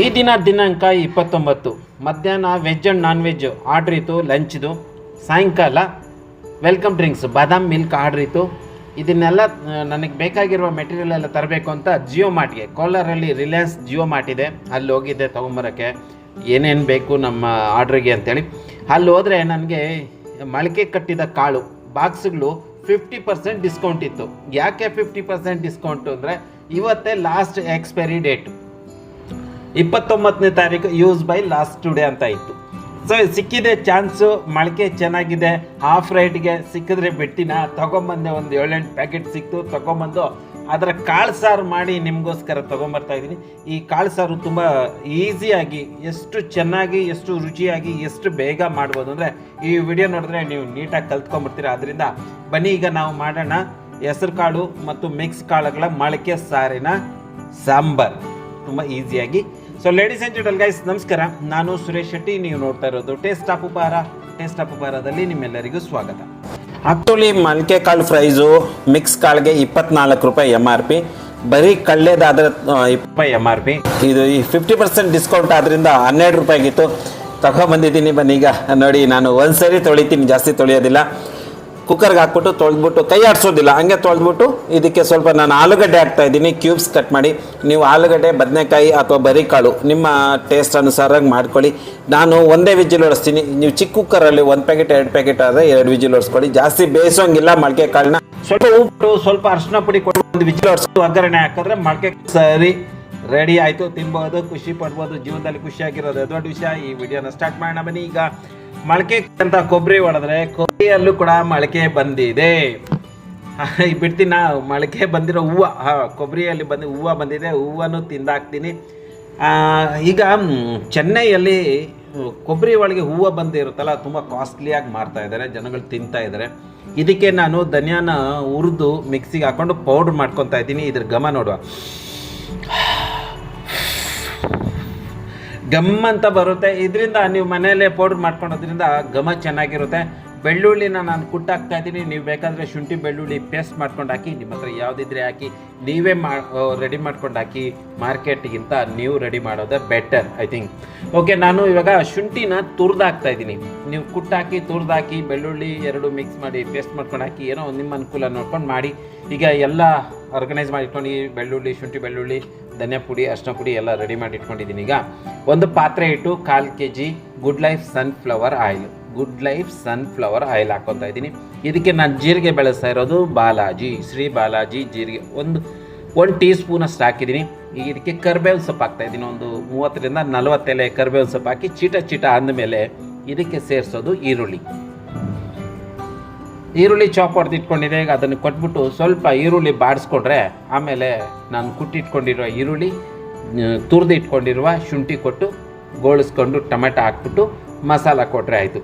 ಈ ದಿನ ದಿನಾಂಕ ಇಪ್ಪತ್ತೊಂಬತ್ತು. ಮಧ್ಯಾಹ್ನ veg and non veg order ಇತ್ತು ಲಂಚ್ದು ಸಾಯಂಕಾಲ welcome drinks badam milk order ಇತ್ತು. ಇದನ್ನೆಲ್ಲ ನನಗೆ ಬೇಕಾಗಿರುವ ಮೆಟೀರಿಯಲ್ ಎಲ್ಲ ತರಬೇಕು ಅಂತ ಜಿಯೋ ಮಾರ್ಟ್ಗೆ ಕೋಲಾರಲ್ಲಿ ರಿಲಯನ್ಸ್ ಜಿಯೋ ಮಾರ್ಟ್ ಇದೆ. ಅಲ್ಲಿ ಹೋಗಿದ್ದೆ ತೊಗೊಂಬರೋಕ್ಕೆ. ಏನೇನು ಬೇಕು ನಮ್ಮ ಆರ್ಡ್ರಿಗೆ ಅಂತೇಳಿ. ಅಲ್ಲಿ ಹೋದರೆ ನನಗೆ ಮೊಳಕೆ ಕಟ್ಟಿದ ಕಾಳು ಬಾಕ್ಸ್ಗಳು ಫಿಫ್ಟಿ ಪರ್ಸೆಂಟ್ ಡಿಸ್ಕೌಂಟ್ ಇತ್ತು. ಯಾಕೆ ಫಿಫ್ಟಿ ಪರ್ಸೆಂಟ್ ಡಿಸ್ಕೌಂಟು ಅಂದರೆ ಇವತ್ತೇ ಲಾಸ್ಟ್ ಎಕ್ಸ್ಪೈರಿ ಡೇಟು ಇಪ್ಪತ್ತೊಂಬತ್ತನೇ ತಾರೀಕು ಯೂಸ್ ಬೈ ಲಾಸ್ಟ್ ಟುಡೇ ಅಂತ ಇತ್ತು. ಸೊ ಸಿಕ್ಕಿದೆ ಚಾನ್ಸು, ಮೊಳಕೆ ಚೆನ್ನಾಗಿದೆ ಹಾಫ್ ರೈಟ್ಗೆ ಸಿಕ್ಕಿದ್ರೆ ಬಿಟ್ಟಿನ, ತೊಗೊಂಬಂದೆ ಒಂದು ಏಳೆಂಟು ಪ್ಯಾಕೆಟ್ ಸಿಕ್ತು, ತೊಗೊಂಬಂದು ಅದರ ಕಾಳು ಸಾರು ಮಾಡಿ ನಿಮಗೋಸ್ಕರ ತೊಗೊಂಬರ್ತಾ ಇದ್ದೀನಿ. ಈ ಕಾಳು ಸಾರು ತುಂಬ ಈಸಿಯಾಗಿ ಎಷ್ಟು ಚೆನ್ನಾಗಿ, ಎಷ್ಟು ರುಚಿಯಾಗಿ, ಎಷ್ಟು ಬೇಗ ಮಾಡ್ಬೋದು ಅಂದರೆ ಈ ವಿಡಿಯೋ ನೋಡಿದ್ರೆ ನೀವು ನೀಟಾಗಿ ಕಲ್ತ್ಕೊಂಡ್ಬಿಡ್ತೀರ. ಅದರಿಂದ ಬನ್ನಿ, ಈಗ ನಾವು ಮಾಡೋಣ ಹೆಸರು ಕಾಳು ಮತ್ತು ಮಿಕ್ಸ್ ಕಾಳುಗಳ ಮೊಳಕೆ ಸಾರಿನ ಸಾಂಬಾರ್. ತುಂಬ ಈಸಿಯಾಗಿ so ladies and gentle guys ನಮಸ್ಕಾರ. ನಾನು ಸುರೇಶ್ ಶೆಟ್ಟಿ. ನೀವು ನೋಡ್ತಾ ಇರೋದು taste of Upahara taste of ಉಪಹಾರದಲ್ಲಿ ನಿಮ್ಮೆಲ್ಲರಿಗೂ ಸ್ವಾಗತ. ಅಕ್ಟುಲಿ ಮೊಳಕೆ ಕಾಳು ಫ್ರೈಸು ಮಿಕ್ಸ್ ಕಾಳಿಗೆ ಇಪ್ಪತ್ನಾಲ್ಕು ರೂಪಾಯಿ ಎಂ ಆರ್ ಪಿ ಬರೀ ಕಳ್ಳೆದಾದ್ರೆ ಇಪ್ಪತ್ತು ಎಂ ಆರ್ ಪಿ ಇದು ಈ ಫಿಫ್ಟಿ ಪರ್ಸೆಂಟ್ ಡಿಸ್ಕೌಂಟ್ ಆದ್ರಿಂದ ಹನ್ನೆರಡು ರೂಪಾಯಿಗಿತ್ತು ತಗೊಬಂದಿದ್ದೀನಿ ಬನ್ನಿ ಈಗ. ನೋಡಿ ನಾನು ಒಂದ್ಸರಿ ತೊಳಿತೀನಿ ಜಾಸ್ತಿ ತೊಳೆಯೋದಿಲ್ಲ. ಕುಕ್ಕರ್ಗೆ ಹಾಕ್ಬಿಟ್ಟು ತೊಳೆದ್ಬಿಟ್ಟು, ಕೈ ಆಡಿಸೋದಿಲ್ಲ, ಹಂಗೆ ತೊಳೆದ್ಬಿಟ್ಟು, ಇದಕ್ಕೆ ಸ್ವಲ್ಪ ನಾನು ಆಲೂಗಡ್ಡೆ ಹಾಕ್ತಾ ಇದ್ದೀನಿ ಕ್ಯೂಬ್ಸ್ ಕಟ್ ಮಾಡಿ. ನೀವು ಆಲೂಗಡ್ಡೆ, ಬದನೆಕಾಯಿ ಅಥವಾ ಬರಿಕಾಳು, ನಿಮ್ಮ ಟೇಸ್ಟ್ ಅನುಸಾರಾಗಿ ಮಾಡ್ಕೊಳ್ಳಿ. ನಾನು ಒಂದೇ ವಿಜಿಲ್ ಹೊಡಿಸ್ತೀನಿ ನೀವು ಚಿಕ್ಕ ಕುಕ್ಕರಲ್ಲಿ ಒಂದು ಪ್ಯಾಕೆಟ್ ಎರಡು ಪ್ಯಾಕೆಟ್ ಆದರೆ ಎರಡು ವಿಜಿಲ್ ಹೊಡಿಸ್ಕೊಳ್ಳಿ ಜಾಸ್ತಿ ಬೇಯಿಸೋಂಗಿಲ್ಲ ಮೊಳಕೆ ಕಾಳನ್ನ. ಸ್ವಲ್ಪ ಉಪ್ಪು ಸ್ವಲ್ಪ ಅರಿಶಿನ ಪುಡಿ ಕೊಟ್ಟು ಒಂದು ವಿಜಿಲ್ ಹೊಡಿಸು ಒಗ್ಗರಣೆ ಹಾಕಿದ್ರೆ ಮೊಳಕೆ ಸರಿ ರೆಡಿ ಆಯಿತು, ತಿನ್ಬೋದು, ಖುಷಿ ಪಡ್ಬೋದು, ಜೀವನದಲ್ಲಿ ಖುಷಿಯಾಗಿರೋದು ದೊಡ್ಡ ವಿಷಯ. ಈ ವಿಡಿಯೋನ ಸ್ಟಾರ್ಟ್ ಮಾಡೋಣ ಬನ್ನಿ ಈಗ. ಮೊಳಕೆ ಅಂತ ಕೊಬ್ಬರಿ ಹೊಡೆದ್ರೆ ಕೊಬ್ಬರಿಯಲ್ಲೂ ಕೂಡ ಮೊಳಕೆ ಬಂದಿದೆ. ಬಿಡ್ತೀನಿ? ನಾ ಮೊಳಕೆ ಬಂದಿರೋ ಹೂವು. ಹಾಂ, ಕೊಬ್ಬರಿಯಲ್ಲಿ ಬಂದು, ಹೂವು ಬಂದಿದೆ. ಹೂವನ್ನು ತಿಂದಾಕ್ತೀನಿ. ಈಗ ಚೆನ್ನೈಯಲ್ಲಿ ಕೊಬ್ಬರಿ ಒಳಗೆ ಹೂವು ಬಂದಿರುತ್ತಲ್ಲ, ತುಂಬ ಕಾಸ್ಟ್ಲಿಯಾಗಿ ಮಾಡ್ತಾ ಇದ್ದಾರೆ ಜನಗಳು ತಿಂತಾ ಇದ್ದಾರೆ ಇದಕ್ಕೆ ನಾನು ಧನಿಯಾನ ಹುರಿದು ಮಿಕ್ಸಿಗೆ ಹಾಕೊಂಡು ಪೌಡ್ರ್ ಮಾಡ್ಕೊತಾ ಇದ್ದೀನಿ. ಇದ್ರ ಗಮ ನೋಡುವ. ಗಮ್ ಅಂತ ಬರುತ್ತೆ. ಇದರಿಂದ ನೀವು ಮನೆಯಲ್ಲೇ ಪೌಡ್ರ್ ಮಾಡ್ಕೊಳೋದ್ರಿಂದ ಘಮ ಚೆನ್ನಾಗಿರುತ್ತೆ. ಬೆಳ್ಳುಳ್ಳಿನ ನಾನು ಕುಟ್ಟಾಕ್ತಾ ಇದ್ದೀನಿ. ನೀವು ಬೇಕಾದರೆ ಶುಂಠಿ, ಬೆಳ್ಳುಳ್ಳಿ ಪೇಸ್ಟ್ ಮಾಡ್ಕೊಂಡು ಹಾಕಿ, ನಿಮ್ಮ ಹತ್ರ ಯಾವುದಿದ್ರೆ ಹಾಕಿ, ನೀವೇ ಮಾ ರೆಡಿ ಮಾಡ್ಕೊಂಡು ಹಾಕಿ, ಮಾರ್ಕೆಟ್ಗಿಂತ ನೀವು ರೆಡಿ ಮಾಡೋದೇ ಬೆಟರ್ ಐ ಥಿಂಕ್ ಓಕೆ ನಾನು ಇವಾಗ ಶುಂಠಿನ ತುರ್ದಾಕ್ತಾ ಇದ್ದೀನಿ. ನೀವು ಕುಟ್ಟಾಕಿ, ತುರ್ದಾಕಿ, ಬೆಳ್ಳುಳ್ಳಿ ಎರಡು ಮಿಕ್ಸ್ ಮಾಡಿ ಪೇಸ್ಟ್ ಮಾಡ್ಕೊಂಡು ಹಾಕಿ, ಏನೋ ನಿಮ್ಮ ಅನುಕೂಲ ನೋಡ್ಕೊಂಡು ಮಾಡಿ. ಈಗ ಎಲ್ಲ ಆರ್ಗನೈಸ್ ಮಾಡಿ ಇಟ್ಕೊಂಡು ಈ ಬೆಳ್ಳುಳ್ಳಿ, ಶುಂಠಿ ಬೆಳ್ಳುಳ್ಳಿ, ಧನಿಯಾ ಪುಡಿ, ಅರ್ಶಿನ ಪುಡಿ ಎಲ್ಲ ರೆಡಿ ಮಾಡಿ ಇಟ್ಕೊಂಡಿದ್ದೀನಿ ಈಗ. ಒಂದು ಪಾತ್ರೆ ಇಟ್ಟು ಕಾಲು K G Good Life sunflower oil Good Life sunflower oil ಹಾಕ್ಕೊತಾ ಇದ್ದೀನಿ. ಇದಕ್ಕೆ ನಾನು ಜೀರಿಗೆ ಬೆಳೆಸ್ತಾ ಇರೋದು ಬಾಲಾಜಿ, ಶ್ರೀ ಬಾಲಾಜಿ ಜೀರಿಗೆ. ಒಂದು ಒಂದು ಟೀ ಸ್ಪೂನ್ ಅಷ್ಟು ಹಾಕಿದ್ದೀನಿ. ಈಗ ಇದಕ್ಕೆ ಕರ್ಬೇವಿನ ಸೊಪ್ಪು ಹಾಕ್ತಾ ಇದ್ದೀನಿ. ಒಂದು ಮೂವತ್ತರಿಂದ ನಲವತ್ತೆಲೆ ಕರ್ಬೇವಿನ ಸೊಪ್ಪು ಹಾಕಿ ಚೀಟ ಚೀಟ ಅಂದಮೇಲೆ ಇದಕ್ಕೆ ಸೇರಿಸೋದು ಈರುಳ್ಳಿ. ಈರುಳ್ಳಿ ಚಾಪ್ ಹೊಡೆದು ಇಟ್ಕೊಂಡಿದೆ, ಈಗ ಅದನ್ನು ಕೊಟ್ಬಿಟ್ಟು ಸ್ವಲ್ಪ ಈರುಳ್ಳಿ ಬಾಡಿಸ್ಕೊಂಡ್ರೆ ಆಮೇಲೆ ನಾನು ಕುಟ್ಟಿಟ್ಕೊಂಡಿರುವ ಈರುಳ್ಳಿ ತುರಿದು ಇಟ್ಕೊಂಡಿರುವ ಶುಂಠಿ ಕೊಟ್ಟು ಗೋಳಿಸ್ಕೊಂಡು ಟೊಮೆಟೊ ಹಾಕ್ಬಿಟ್ಟು ಮಸಾಲ ಕೊಟ್ಟರೆ ಆಯಿತು.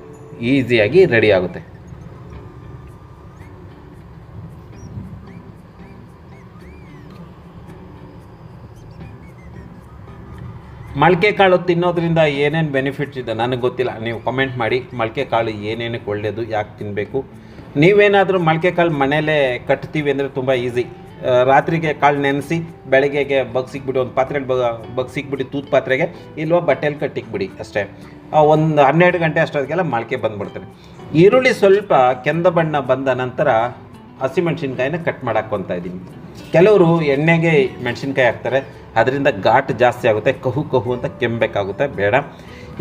ಈಸಿಯಾಗಿ ರೆಡಿ ಆಗುತ್ತೆ. ಮೊಳಕೆ ಕಾಳು ತಿನ್ನೋದ್ರಿಂದ ಏನೇನು ಬೆನಿಫಿಟ್ಸ್ ಇದೆ ನನಗೆ ಗೊತ್ತಿಲ್ಲ. ನೀವು ಕಮೆಂಟ್ ಮಾಡಿ. ಮೊಳಕೆ ಕಾಳು ಏನೇನಕ್ಕೆ ಒಳ್ಳೆಯದು ಯಾಕೆ ತಿನ್ನಬೇಕು ನೀವೇನಾದರೂ ಮೊಳಕೆ ಕಾಳು ಮನೆಯಲ್ಲೇ ಕಟ್ತೀವಿ ಅಂದರೆ ತುಂಬ ಈಸಿ ರಾತ್ರಿಗೆ ಕಾಳು ನೆನೆಸಿ ಬೆಳಗ್ಗೆಗೆ ಬಗ್ಸಿಕ್ಬಿಡಿ ಒಂದು ಪಾತ್ರೆಯಲ್ಲಿ ಬಗ ಬಗ್ಸಿಕ್ಬಿಡಿ ತೂತ್ ಪಾತ್ರೆಗೆ, ಇಲ್ವೋ ಬಟ್ಟೆಯಲ್ಲಿ ಕಟ್ಟಿಕ್ಬಿಡಿ ಅಷ್ಟೇ. ಒಂದು ಹನ್ನೆರಡು ಗಂಟೆ ಅಷ್ಟೊತ್ತಿಗೆಲ್ಲ ಮೊಳಕೆ ಬಂದ್ಬಿಡ್ತಾರೆ ಈರುಳ್ಳಿ ಸ್ವಲ್ಪ ಕೆಂದ ಬಣ್ಣ ಬಂದ ನಂತರ ಹಸಿಮೆಣ್ಸಿನ್ಕಾಯಿನ ಕಟ್ ಮಾಡಾಕೊಂತ ಇದ್ದೀನಿ. ಕೆಲವರು ಎಣ್ಣೆಗೆ ಮೆಣಸಿನ್ಕಾಯಿ ಹಾಕ್ತಾರೆ, ಅದರಿಂದ ಘಾಟ್ ಜಾಸ್ತಿ ಆಗುತ್ತೆ, ಕಹು ಕಹು ಅಂತ ಕೆಮ್ಮಬೇಕಾಗುತ್ತೆ ಬೇಡ.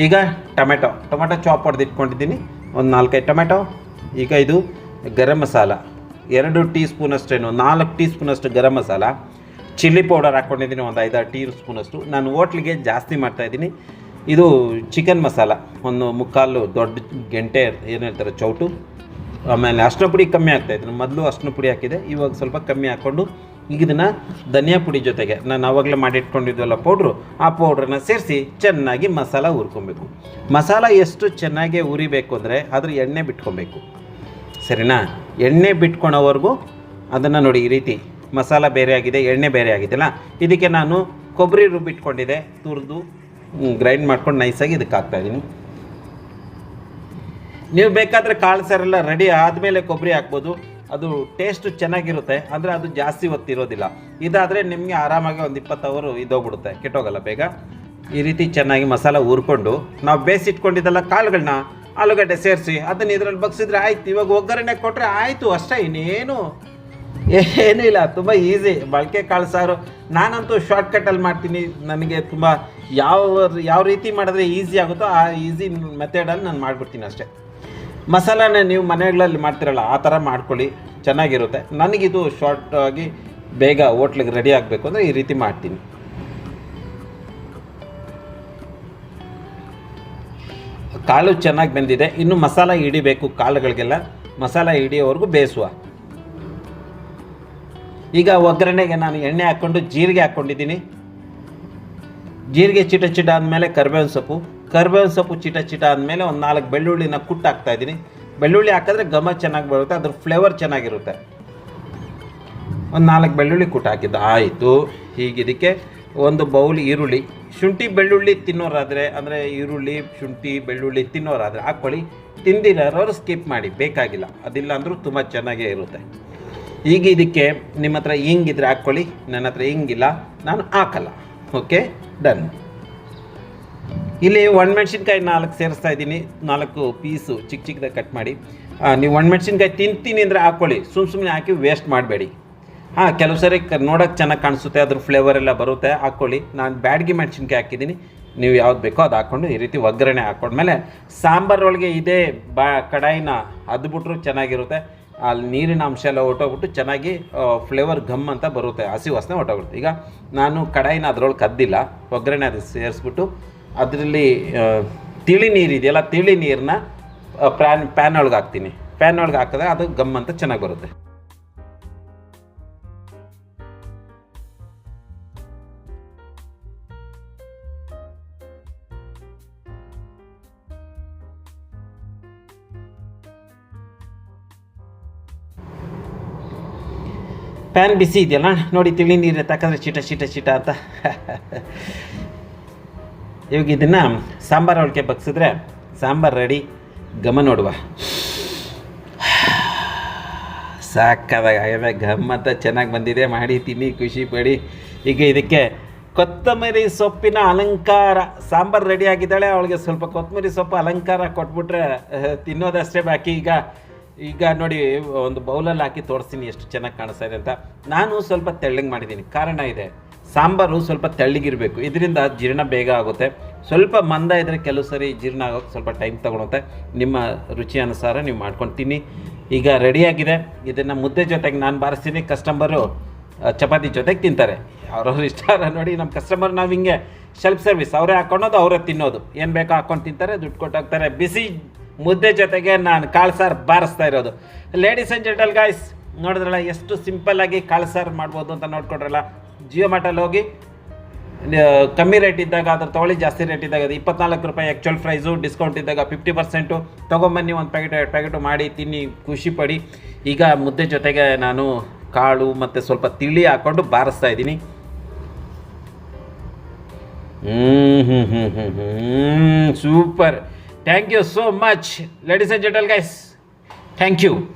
ಈಗ ಟೊಮೆಟೊ ಟೊಮೆಟೊ ಚಾಪ್ ಹೊಡೆದಿಟ್ಕೊಂಡಿದ್ದೀನಿ, ಒಂದು ನಾಲ್ಕೈದು ಟೊಮೆಟೊ ಈಗ ಇದು ಗರಂ ಮಸಾಲ, ಎರಡು ಟೀ ಸ್ಪೂನಷ್ಟೇನು ನಾಲ್ಕು ಟೀ ಸ್ಪೂನಷ್ಟು ಗರಂ ಮಸಾಲ, ಚಿಲ್ಲಿ ಪೌಡರ್ ಹಾಕ್ಕೊಂಡಿದ್ದೀನಿ ಒಂದು ಐದಾರು ಟೀ ಸ್ಪೂನಷ್ಟು ನಾನು ಹೋಟ್ಲಿಗೆ ಜಾಸ್ತಿ ಮಾಡ್ತಾಯಿದ್ದೀನಿ ಇದು ಚಿಕನ್ ಮಸಾಲ, ಒಂದು ಮುಕ್ಕಾಲು ದೊಡ್ಡ ಗೆಂಟೆ, ಏನು ಹೇಳ್ತಾರೆ, ಚೌಟು. ಆಮೇಲೆ ಅಷ್ಟು ಪುಡಿ ಕಮ್ಮಿ ಆಗ್ತಾ ಇತ್ತು ಮೊದಲು ಅಷ್ಟು ಪುಡಿ ಹಾಕಿದೆ, ಇವಾಗ ಸ್ವಲ್ಪ ಕಮ್ಮಿ ಹಾಕ್ಕೊಂಡು, ಈಗ ಇದನ್ನು ಧನಿಯಾ ಪುಡಿ ಜೊತೆಗೆ, ನಾನು ಆವಾಗಲೇ ಮಾಡಿಟ್ಕೊಂಡಿದ್ವಲ್ಲ ಪೌಡ್ರು, ಆ ಪೌಡ್ರನ್ನ ಸೇರಿಸಿ ಚೆನ್ನಾಗಿ ಮಸಾಲ ಹುರ್ಕೊಬೇಕು. ಮಸಾಲ ಎಷ್ಟು ಚೆನ್ನಾಗಿ ಉರಿಬೇಕು ಅಂದರೆ ಅದ್ರ ಎಣ್ಣೆ ಬಿಟ್ಕೊಬೇಕು. ಸರಿನಾ? ಎಣ್ಣೆ ಬಿಟ್ಕೊಳೋವರೆಗೂ ಅದನ್ನು ನೋಡಿ ಈ ರೀತಿ ಮಸಾಲ ಬೇರೆ ಆಗಿದೆ, ಎಣ್ಣೆ ಬೇರೆ ಆಗಿದೆಯಲ್ಲ ಇದಕ್ಕೆ ನಾನು ಕೊಬ್ಬರಿ ರುಬ್ಬಿಟ್ಕೊಂಡಿದ್ದೆ ತುರಿದು ಗ್ರೈಂಡ್ ಮಾಡ್ಕೊಂಡು ನೈಸಾಗಿ ಇದಕ್ಕೆ ಹಾಕ್ತಾಯಿದ್ದೀನಿ ನೀವು ಬೇಕಾದರೆ ಕಾಳು ಸಾರೆಲ್ಲ ರೆಡಿ ಆದಮೇಲೆ ಕೊಬ್ಬರಿ ಹಾಕ್ಬೋದು. ಅದು ಟೇಸ್ಟ್ ಚೆನ್ನಾಗಿರುತ್ತೆ, ಅಂದರೆ ಅದು ಜಾಸ್ತಿ ಹೊತ್ತಿರೋದಿಲ್ಲ ಇದಾದರೆ ನಿಮಗೆ ಆರಾಮಾಗಿ ಒಂದು ಇಪ್ಪತ್ತು ಅವರು ಇದೋಗ್ಬಿಡುತ್ತೆ ಕೆಟ್ಟೋಗಲ್ಲ ಬೇಗ. ಈ ರೀತಿ ಚೆನ್ನಾಗಿ ಮಸಾಲ ಹುರ್ಕೊಂಡು, ನಾವು ಬೇಯಿಸಿಟ್ಕೊಂಡಿದ್ದೆಲ್ಲ ಕಾಳುಗಳನ್ನ ಆಲೂಗಡ್ಡೆ ಸೇರಿಸಿ, ಅದನ್ನ ಇದರಲ್ಲಿ ಬಗ್ಸಿದ್ರೆ ಆಯ್ತು. ಇವಾಗ ಒಗ್ಗರಣೆ ಕೊಟ್ಟರೆ ಆಯಿತು ಅಷ್ಟೇ, ಇನ್ನೇನು? ಏನೂ ಇಲ್ಲ, ತುಂಬ ಈಸಿ ಬಳಕೆ ಕಾಳು ಸಾರು. ನಾನಂತೂ ಶಾರ್ಟ್ಕಟ್ಟಲ್ಲಿ ಮಾಡ್ತೀನಿ. ನನಗೆ ತುಂಬ ಯಾವ ಯಾವ ರೀತಿ ಮಾಡಿದ್ರೆ ಈಸಿ ಆಗುತ್ತೋ ಆ ಈಸಿ ಮೆಥಡಲ್ಲಿ ನಾನು ಮಾಡಿಬಿಡ್ತೀನಿ ಅಷ್ಟೇ. ಮಸಾಲಾನ ನೀವು ಮನೆಗಳಲ್ಲಿ ಮಾಡ್ತಿರಲ್ಲ, ಆ ಥರ ಮಾಡ್ಕೊಳ್ಳಿ. ಚೆನ್ನಾಗಿರುತ್ತೆ. ನನಗಿದು ಶಾರ್ಟ್ ಆಗಿ ಬೇಗ ಹೋಟ್ಲಿಗೆ ರೆಡಿ ಆಗಬೇಕು ಅಂದರೆ ಈ ರೀತಿ ಮಾಡ್ತೀನಿ. ಕಾಳು ಚೆನ್ನಾಗಿ ಬೆಂದಿದೆ, ಇನ್ನು ಮಸಾಲ ಹಿಡಿಬೇಕು ಕಾಳುಗಳಿಗೆಲ್ಲ. ಮಸಾಲ ಹಿಡಿಯೋವರೆಗೂ ಬೇಯಿಸುವ. ಈಗ ಒಗ್ಗರಣೆಗೆ ನಾನು ಎಣ್ಣೆ ಹಾಕ್ಕೊಂಡು ಜೀರಿಗೆ ಹಾಕ್ಕೊಂಡಿದ್ದೀನಿ. ಜೀರಿಗೆ ಚಿಟ ಚಿಟ ಆದಮೇಲೆ ಕರ್ಬೇವಿನ ಸೊಪ್ಪು. ಕರ್ಬೇವಿನ ಸೊಪ್ಪು ಚಿಟ ಚಿಟ ಆದಮೇಲೆ ಒಂದು ನಾಲ್ಕು ಬೆಳ್ಳುಳ್ಳಿನ ಕುಟ್ಟು ಹಾಕ್ತಾ ಇದ್ದೀನಿ. ಬೆಳ್ಳುಳ್ಳಿ ಹಾಕಿದ್ರೆ ಘಮ ಚೆನ್ನಾಗಿ ಬರುತ್ತೆ, ಅದ್ರ ಫ್ಲೇವರ್ ಚೆನ್ನಾಗಿರುತ್ತೆ. ಒಂದು ನಾಲ್ಕು ಬೆಳ್ಳುಳ್ಳಿ ಕುಟ್ಟು ಹಾಕಿದ್ದು. ಆಯಿತು. ಹೀಗೆ ಇದಕ್ಕೆ ಒಂದು ಬೌಲ್ ಈರುಳ್ಳಿ, ಶುಂಠಿ ಬೆಳ್ಳುಳ್ಳಿ ತಿನ್ನೋರಾದರೆ, ಅಂದರೆ ಈರುಳ್ಳಿ, ಶುಂಠಿ, ಬೆಳ್ಳುಳ್ಳಿ ತಿನ್ನೋರಾದರೆ ಹಾಕ್ಕೊಳ್ಳಿ. ತಿಂದಿರೋರು ಸ್ಕಿಪ್ ಮಾಡಿ, ಬೇಕಾಗಿಲ್ಲ. ಅದಿಲ್ಲ ಅಂದರೂ ತುಂಬ ಚೆನ್ನಾಗೇ ಇರುತ್ತೆ. ಈಗ ಇದಕ್ಕೆ ನಿಮ್ಮ ಹತ್ರ ಹಿಂಗಿದ್ರೆ ಹಾಕ್ಕೊಳ್ಳಿ, ನನ್ನ ಹತ್ರ ಹಿಂಗಿಲ್ಲ ನಾನು ಹಾಕಲ್ಲ. ಓಕೆ ಡನ್ ಇಲ್ಲಿ ಒಣಮೆಣ್ಸಿನ್ಕಾಯಿ ನಾಲ್ಕು ಸೇರಿಸ್ತಾ ಇದ್ದೀನಿ. ನಾಲ್ಕು ಪೀಸು ಚಿಕ್ಕ ಚಿಕ್ಕದಾಗಿ ಕಟ್ ಮಾಡಿ. ನೀವು ಒಣ ಒಣಮೆಣ್ಸಿನ್ಕಾಯಿ ತಿಂತೀನಿ ಅಂದರೆ ಹಾಕ್ಕೊಳ್ಳಿ. ಸುಮ್ಮ ಸುಮ್ಮನೆ ಹಾಕಿ ವೇಸ್ಟ್ ಮಾಡಬೇಡಿ. ಹಾಂ, ಕೆಲವು ಸರಿ ನೋಡೋಕ್ಕೆ ನೋಡೋಕೆ ಚೆನ್ನಾಗಿ ಕಾಣಿಸುತ್ತೆ, ಅದ್ರ ಫ್ಲೇವರ್ ಎಲ್ಲ ಬರುತ್ತೆ ಹಾಕ್ಕೊಳ್ಳಿ ನಾನು ಬ್ಯಾಡ್ಗಿ ಮೆಣಸಿನ್ಕಾಯಿ ಹಾಕಿದ್ದೀನಿ. ನೀವು ಯಾವ್ದು ಬೇಕೋ ಅದು ಹಾಕ್ಕೊಂಡು ಈ ರೀತಿ ಒಗ್ಗರಣೆ ಹಾಕ್ಕೊಂಡ್ಮೇಲೆ ಸಾಂಬಾರೊಳಗೆ ಇದೇ ಬಾ ಕಡಾಯಿನ ಅದ್ಬಿಟ್ರು ಚೆನ್ನಾಗಿರುತ್ತೆ. ಅಲ್ಲಿ ನೀರಿನ ಅಂಶ ಎಲ್ಲ ಹೊಟ್ಟೋಗ್ಬಿಟ್ಟು ಚೆನ್ನಾಗಿ ಫ್ಲೇವರ್ ಗಮ್ ಅಂತ ಬರುತ್ತೆ, ಹಸಿ ವಾಸನೆ ಹೊಟ್ಟೋಗ್ಬಿಡುತ್ತೆ ಈಗ ನಾನು ಕಡಾಯಿನ ಅದ್ರೊಳಗೆ ಕದ್ದಿಲ್ಲ, ಒಗ್ಗರಣೆ ಅದು ಸೇರಿಸ್ಬಿಟ್ಟು ಅದರಲ್ಲಿ ತಿಳಿ ನೀರು ಇದೆಯಲ್ಲ, ತಿಳಿ ನೀರನ್ನ ಪ್ಯಾನ್ ಪ್ಯಾನ್ ಒಳಗೆ ಹಾಕ್ತೀನಿ. ಪ್ಯಾನ್ ಒಳಗೆ ಹಾಕಿದ್ರೆ ಅದು ಗಮ್ ಅಂತ ಚೆನ್ನಾಗಿ ಬರುತ್ತೆ. ಪ್ಯಾನ್ ಬಿಸಿ ಇದೆಯಲ್ಲ? ನೋಡಿ ತಿಳಿ ನೀರು ತಕ್ಕಂದ್ರೆ ಚೀಟ ಚೀಟ ಚೀಟ ಅಂತ. ಇವಾಗ ಇದನ್ನು ಸಾಂಬಾರು ಅವಳಿಕೆ ಬಗ್ಸಿದ್ರೆ ಸಾಂಬಾರು ರೆಡಿ ಗಮ ನೋಡುವ. ಸಾಕಾದಾಗ ಆಗಿದೆ ಗಮ್ಮತ್ತ ಚೆನ್ನಾಗಿ ಬಂದಿದೆ. ಮಾಡಿ, ತಿನ್ನಿ, ಖುಷಿ ಪಡಿ. ಈಗ ಇದಕ್ಕೆ ಕೊತ್ತಂಬರಿ ಸೊಪ್ಪಿನ ಅಲಂಕಾರ. ಸಾಂಬಾರು ರೆಡಿ ಆಗಿದ್ದಾಳೆ, ಅವಳಿಗೆ ಸ್ವಲ್ಪ ಕೊತ್ತಂಬರಿ ಸೊಪ್ಪು ಅಲಂಕಾರ ಕೊಟ್ಬಿಟ್ರೆ, ತಿನ್ನೋದಷ್ಟೇ ಬಾಕಿ. ಈಗ ಈಗ ನೋಡಿ, ಒಂದು ಬೌಲಲ್ಲಿ ಹಾಕಿ ತೋರಿಸ್ತೀನಿ ಎಷ್ಟು ಚೆನ್ನಾಗಿ ಕಾಣಿಸ್ತಾ ಇದೆ ಅಂತ. ನಾನು ಸ್ವಲ್ಪ ತೆಳ್ಳಗೆ ಮಾಡಿದ್ದೀನಿ. ಕಾರಣ ಇದೆ. ಸಾಂಬಾರು ಸ್ವಲ್ಪ ತೆಳ್ಳಗಿರಬೇಕು. ಇದರಿಂದ ಜೀರ್ಣ ಬೇಗ ಆಗುತ್ತೆ. ಸ್ವಲ್ಪ ಮಂದ ಇದ್ದರೆ ಕೆಲವು ಸರಿ ಜೀರ್ಣ ಆಗೋಕ್ಕೆ ಸ್ವಲ್ಪ ಟೈಮ್ ತಗೊಳುತ್ತೆ. ನಿಮ್ಮ ರುಚಿ ಅನುಸಾರ ನೀವು ಮಾಡ್ಕೊಂಡು ತಿನ್ನಿ ಈಗ ರೆಡಿಯಾಗಿದೆ ಇದನ್ನು ಮುದ್ದೆ ಜೊತೆಗೆ ನಾನು ಬಾರಿಸ್ತೀನಿ. ಕಸ್ಟಮರು ಚಪಾತಿ ಜೊತೆಗೆ ತಿಂತಾರೆ. ಅವ್ರವ್ರ ಇಷ್ಟ ನೋಡಿ ನಮ್ಮ ಕಸ್ಟಮರ್ ನಾವು ಹಿಂಗೆ ಸೆಲ್ಫ್ ಸರ್ವಿಸ್ ಅವರೇ ಹಾಕ್ಕೊಳೋದು ಅವರೇ ತಿನ್ನೋದು. ಏನು ಬೇಕೋ ಹಾಕ್ಕೊಂಡು ತಿಂತಾರೆ, ದುಡ್ಡು ಕೊಟ್ಟು ಹೋಗ್ತಾರೆ. ಬಿಸಿ ಮುದ್ದೆ ಜೊತೆಗೆ ನಾನು ಕಾಳು ಸಾರು ಬಾರಿಸ್ತಾ ಇರೋದು. ಲೇಡೀಸ್ ಆ್ಯಂಡ್ ಜೆಂಟಲ್ ಗಾಯ್ಸ್ ನೋಡಿದ್ರಲ್ಲ, ಎಷ್ಟು ಸಿಂಪಲ್ಲಾಗಿ ಕಾಳು ಸಾರು ಮಾಡ್ಬೋದು ಅಂತ ನೋಡ್ಕೊಡ್ರಲ್ಲ? ಜಿಯೋ ಮಾರ್ಟಲ್ಲಿ ಹೋಗಿ ಕಮ್ಮಿ ರೇಟ್ ಇದ್ದಾಗ, ಅದ್ರ ತೊಗೊಳ್ಳಿ ಜಾಸ್ತಿ ರೇಟ್ ಇದ್ದಾಗ ಅದು ಇಪ್ಪತ್ನಾಲ್ಕು ರೂಪಾಯಿ ಆ್ಯಕ್ಚುಲ್ ಪ್ರೈಸು ಡಿಸ್ಕೌಂಟ್ ಇದ್ದಾಗ ಫಿಫ್ಟಿ ಪರ್ಸೆಂಟು ತೊಗೊಂಬನ್ನಿ ಒಂದು ಪ್ಯಾಕೆಟ್ ಎರಡು ಪ್ಯಾಕೆಟು ಮಾಡಿ, ತಿನ್ನಿ, ಖುಷಿ ಪಡಿ. ಈಗ ಮುದ್ದೆ ಜೊತೆಗೆ ನಾನು ಕಾಳು ಮತ್ತು ಸ್ವಲ್ಪ ತಿಳಿ ಹಾಕ್ಕೊಂಡು ಬಾರಿಸ್ತಾ ಇದ್ದೀನಿ. ಹ್ಞೂ ಹ್ಞೂ ಹ್ಞೂ ಹ್ಞೂ ಹ್ಞೂ super. Thank you so much, ladies and gentlemen. guys. Thank you.